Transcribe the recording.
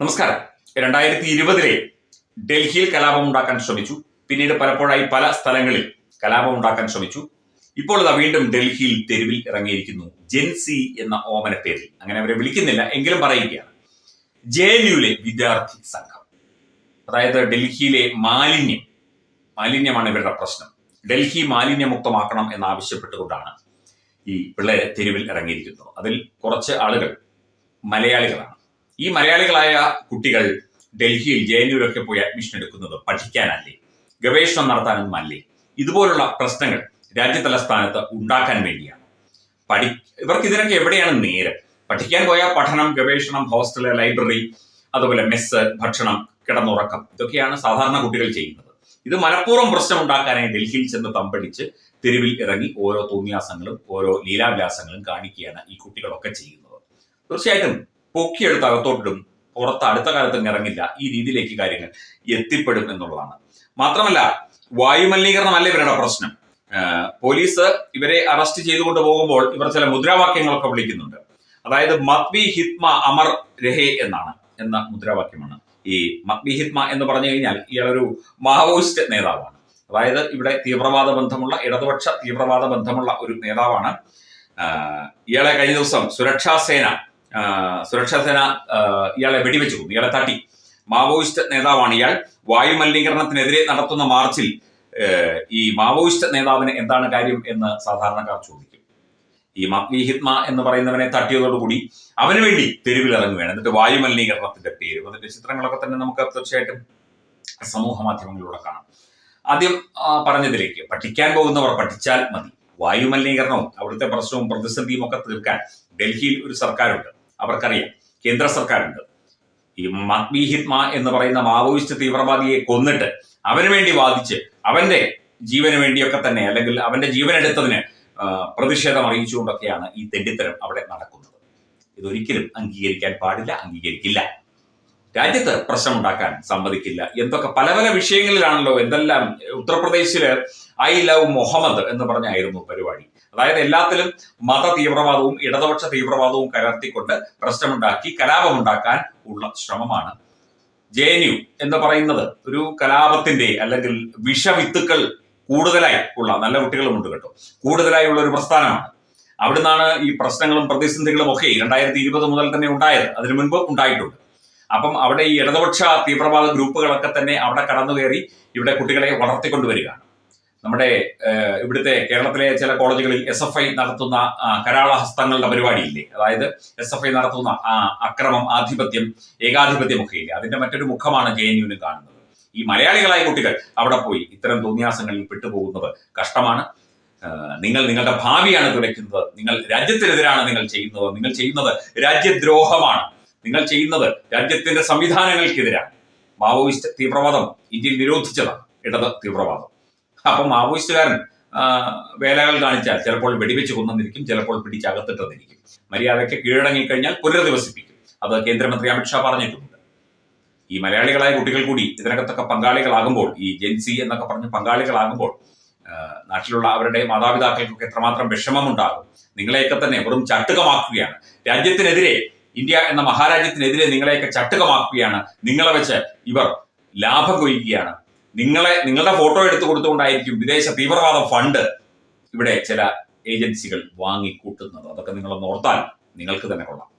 നമസ്കാരം. രണ്ടായിരത്തി ഇരുപതിലെ ഡൽഹിയിൽ കലാപം ഉണ്ടാക്കാൻ ശ്രമിച്ചു. പിന്നീട് പലപ്പോഴായി പല സ്ഥലങ്ങളിൽ കലാപം ഉണ്ടാക്കാൻ ശ്രമിച്ചു. ഇപ്പോൾ ഇതാ വീണ്ടും ഡൽഹിയിൽ തെരുവിൽ ഇറങ്ങിയിരിക്കുന്നു. ജെൻസി എന്ന ഓമന പേരിൽ. അങ്ങനെ അവരെ വിളിക്കുന്നില്ല എങ്കിലും പറയുകയാണ്. ജെ എൻ യുവിലെ വിദ്യാർത്ഥി സംഘം. അതായത് ഡൽഹിയിലെ മാലിന്യം. മാലിന്യമാണ് ഇവരുടെ പ്രശ്നം. ഡൽഹി മാലിന്യമുക്തമാക്കണം എന്നാവശ്യപ്പെട്ടുകൊണ്ടാണ് ഈ പിള്ളേരെ തെരുവിൽ ഇറങ്ങിയിരിക്കുന്നത്. അതിൽ കുറച്ച് ആളുകൾ മലയാളികളാണ്. ഈ മലയാളികളായ കുട്ടികൾ ഡൽഹിയിൽ ജെ എൻ യുവിലൊക്കെ പോയി അഡ്മിഷൻ എടുക്കുന്നത് പഠിക്കാനല്ലേ? ഗവേഷണം നടത്താനൊന്നുമല്ലേ ഇതുപോലുള്ള പ്രശ്നങ്ങൾ രാജ്യതലസ്ഥാനത്ത് ഉണ്ടാക്കാൻ വേണ്ടിയാണ്. പഠി ഇവർക്ക് ഇതിനൊക്കെ എവിടെയാണ് നേരം? പഠിക്കാൻ പോയാൽ പഠനം ഗവേഷണം ഹോസ്റ്റൽ ലൈബ്രറി അതുപോലെ മെസ്സ് ഭക്ഷണം കിടന്നുറക്കം ഇതൊക്കെയാണ് സാധാരണ കുട്ടികൾ ചെയ്യുന്നത്. ഇത് മനഃപൂർവം പ്രശ്നം ഉണ്ടാക്കാനായി ഡൽഹിയിൽ ചെന്ന് തമ്പടിച്ച് തെരുവിൽ ഇറങ്ങി ഓരോ തോന്നിയാസങ്ങളും ഓരോ ലീലാവിലാസങ്ങളും കാണിക്കുകയാണ് ഈ കുട്ടികളൊക്കെ ചെയ്യുന്നത്. തീർച്ചയായിട്ടും പൊക്കിയെടുത്ത് അകത്തോട്ടിടും. പുറത്ത് അടുത്ത കാലത്ത് ഇറങ്ങില്ല. ഈ രീതിയിലേക്ക് കാര്യങ്ങൾ എത്തിപ്പെടും എന്നുള്ളതാണ്. മാത്രമല്ല വായുമലിനീകരണമല്ല ഇവരുടെ പ്രശ്നം. പോലീസ് ഇവരെ അറസ്റ്റ് ചെയ്തുകൊണ്ട് പോകുമ്പോൾ ഇവർ ചില മുദ്രാവാക്യങ്ങളൊക്കെ വിളിക്കുന്നുണ്ട്. അതായത് മത്വി ഹിത്മ അമർ രഹേ എന്നാണ് എന്ന മുദ്രാവാക്യമാണ്. ഈ മത്വി ഹിത്മ എന്ന് പറഞ്ഞു കഴിഞ്ഞാൽ ഇയാളൊരു മാവോയിസ്റ്റ് നേതാവാണ്. അതായത് ഇവിടെ തീവ്രവാദ ബന്ധമുള്ള ഇടതുപക്ഷ തീവ്രവാദ ബന്ധമുള്ള ഒരു നേതാവാണ്. ഇയാളെ കഴിഞ്ഞ ദിവസം സുരക്ഷാ സേന ആഹ് സുരക്ഷാ സേന ഇയാളെ വെടിവെച്ചു ഇയാളെ തട്ടി. മാവോയിസ്റ്റ് നേതാവാണ് ഇയാൾ. വായുമലിനീകരണത്തിനെതിരെ നടത്തുന്ന മാർച്ചിൽ ഈ മാവോയിസ്റ്റ് നേതാവിന് എന്താണ് കാര്യം എന്ന് സാധാരണക്കാർ ചോദിക്കും. ഈ മത്വി ഹിത്മ എന്ന് പറയുന്നവനെ തട്ടിയതോടുകൂടി അവന് വേണ്ടി തെരുവിൽ ഇറങ്ങുകയാണ് എന്നിട്ട് വായുമലിനീകരണത്തിന്റെ പേര്. അതിന്റെ ചിത്രങ്ങളൊക്കെ തന്നെ നമുക്ക് തീർച്ചയായിട്ടും സമൂഹ മാധ്യമങ്ങളിലൂടെ കാണാം. ആദ്യം പറഞ്ഞതിലേക്ക്. പഠിക്കാൻ പോകുന്നവർ പഠിച്ചാൽ മതി. വായുമലിനീകരണവും അവിടുത്തെ പ്രശ്നവും പ്രതിസന്ധിയും ഒക്കെ തീർക്കാൻ ഡൽഹിയിൽ ഒരു സർക്കാരുണ്ട്. അവർക്കറിയാം. കേന്ദ്ര സർക്കാരുണ്ട്. ഈ മത്വി ഹിത്മ എന്ന് പറയുന്ന മാവോയിസ്റ്റ് തീവ്രവാദിയെ കൊന്നിട്ട് അവന് വേണ്ടി വാദിച്ച് അവന്റെ ജീവന് വേണ്ടിയൊക്കെ തന്നെ അല്ലെങ്കിൽ അവന്റെ ജീവൻ എടുത്തതിന് പ്രതിഷേധം അറിയിച്ചുകൊണ്ടൊക്കെയാണ് ഈ തെണ്ടിത്തരം അവിടെ നടക്കുന്നത്. ഇതൊരിക്കലും അംഗീകരിക്കാൻ പാടില്ല അംഗീകരിക്കില്ല. രാജ്യത്ത് പ്രശ്നമുണ്ടാക്കാൻ സമ്മതിക്കില്ല. എന്തൊക്കെ പല പല വിഷയങ്ങളിലാണല്ലോ എന്തെല്ലാം ഉത്തർപ്രദേശിൽ ഐ ലവ് മുഹമ്മദ് എന്ന് പറഞ്ഞായിരുന്നു പരിപാടി. അതായത് എല്ലാത്തിലും മത തീവ്രവാദവും ഇടതുപക്ഷ തീവ്രവാദവും കലർത്തിക്കൊണ്ട് പ്രശ്നമുണ്ടാക്കി കലാപമുണ്ടാക്കാൻ ഉള്ള ശ്രമമാണ്. ജെ എൻ യു എന്ന് പറയുന്നത് ഒരു കലാപത്തിന്റെ അല്ലെങ്കിൽ വിഷവിത്തുക്കൾ കൂടുതലായി ഉള്ള നല്ല കുട്ടികളുമുണ്ട് കേട്ടോ കൂടുതലായി ഉള്ള ഒരു പ്രസ്ഥാനമാണ്. അവിടുന്നാണ് ഈ പ്രശ്നങ്ങളും പ്രതിസന്ധികളും ഒക്കെ രണ്ടായിരത്തി ഇരുപത് മുതൽ തന്നെ ഉണ്ടായത്. അതിനു മുൻപ് ഉണ്ടായിട്ടുണ്ട്. അപ്പം അവിടെ ഈ ഇടതുപക്ഷ തീവ്രവാദ ഗ്രൂപ്പുകളൊക്കെ തന്നെ അവിടെ കടന്നു കയറി ഇവിടെ കുട്ടികളെ വളർത്തിക്കൊണ്ടുവരികയാണ് നമ്മുടെ ഇവിടുത്തെ കേരളത്തിലെ ചില കോളേജുകളിൽ എസ് എഫ് ഐ നടത്തുന്ന കരാള ഹസ്തങ്ങളുടെ പരിപാടിയില്ലേ? അതായത് എസ് എഫ് ഐ നടത്തുന്ന അക്രമം ആധിപത്യം ഏകാധിപത്യം ഒക്കെ ഇല്ലേ അതിന്റെ മറ്റൊരു മുഖമാണ് ജെ എൻ യുവിന് കാണുന്നത്. ഈ മലയാളികളായ കുട്ടികൾ അവിടെ പോയി ഇത്തരം തോന്നിയാസങ്ങളിൽ പെട്ടുപോകുന്നത് കഷ്ടമാണ്. നിങ്ങൾ നിങ്ങളുടെ ഭാവിയാണ് തുലയ്ക്കുന്നത്. നിങ്ങൾ രാജ്യത്തിനെതിരാണ് നിങ്ങൾ ചെയ്യുന്നത്. നിങ്ങൾ ചെയ്യുന്നത് രാജ്യദ്രോഹമാണ്. നിങ്ങൾ ചെയ്യുന്നത് രാജ്യത്തിന്റെ സംവിധാനങ്ങൾക്കെതിരാണ്. മാവോയിസ്റ്റ് തീവ്രവാദം ഇന്ത്യയിൽ നിരോധിച്ചതാണ് ഇടത് തീവ്രവാദം. അപ്പം മാവോയിസ്റ്റുകാരൻ വേലകൾ കാണിച്ചാൽ ചിലപ്പോൾ വെടിവെച്ച് കൊന്നിരിക്കും ചിലപ്പോൾ പിടിച്ചകത്തിട്ടെന്നിരിക്കും. മര്യാദയ്ക്ക് കീഴടങ്ങിക്കഴിഞ്ഞാൽ പുനരധിവസിപ്പിക്കും. അത് കേന്ദ്രമന്ത്രി അമിത്ഷാ പറഞ്ഞിട്ടുണ്ട്. ഈ മലയാളികളായ കുട്ടികൾ കൂടി ഇതിനകത്തൊക്കെ പങ്കാളികളാകുമ്പോൾ ഈ ജെൻസി എന്നൊക്കെ പറഞ്ഞ് പങ്കാളികളാകുമ്പോൾ നാട്ടിലുള്ള അവരുടെ മാതാപിതാക്കൾക്കൊക്കെ എത്രമാത്രം വിഷമമുണ്ടാകും. നിങ്ങളെയൊക്കെ തന്നെ വെറും ചട്ടുകമാക്കുകയാണ്. രാജ്യത്തിനെതിരെ ഇന്ത്യ എന്ന മഹാരാജ്യത്തിനെതിരെ നിങ്ങളെയൊക്കെ ചട്ടുകമാക്കുകയാണ്. നിങ്ങളെ വെച്ച് ഇവർ ലാഭം കൊയ്യുകയാണ്. നിങ്ങളെ നിങ്ങളുടെ ഫോട്ടോ എടുത്തു കൊടുത്തുകൊണ്ടായിരിക്കും വിദേശ തീവ്രവാദ ഫണ്ട് ഇവിടെ ചില ഏജൻസികൾ വാങ്ങിക്കൂട്ടുന്നത്. അതൊക്കെ നിങ്ങളൊന്ന് ഓർത്താൽ നിങ്ങൾക്ക് തന്നെ കൊള്ളാം.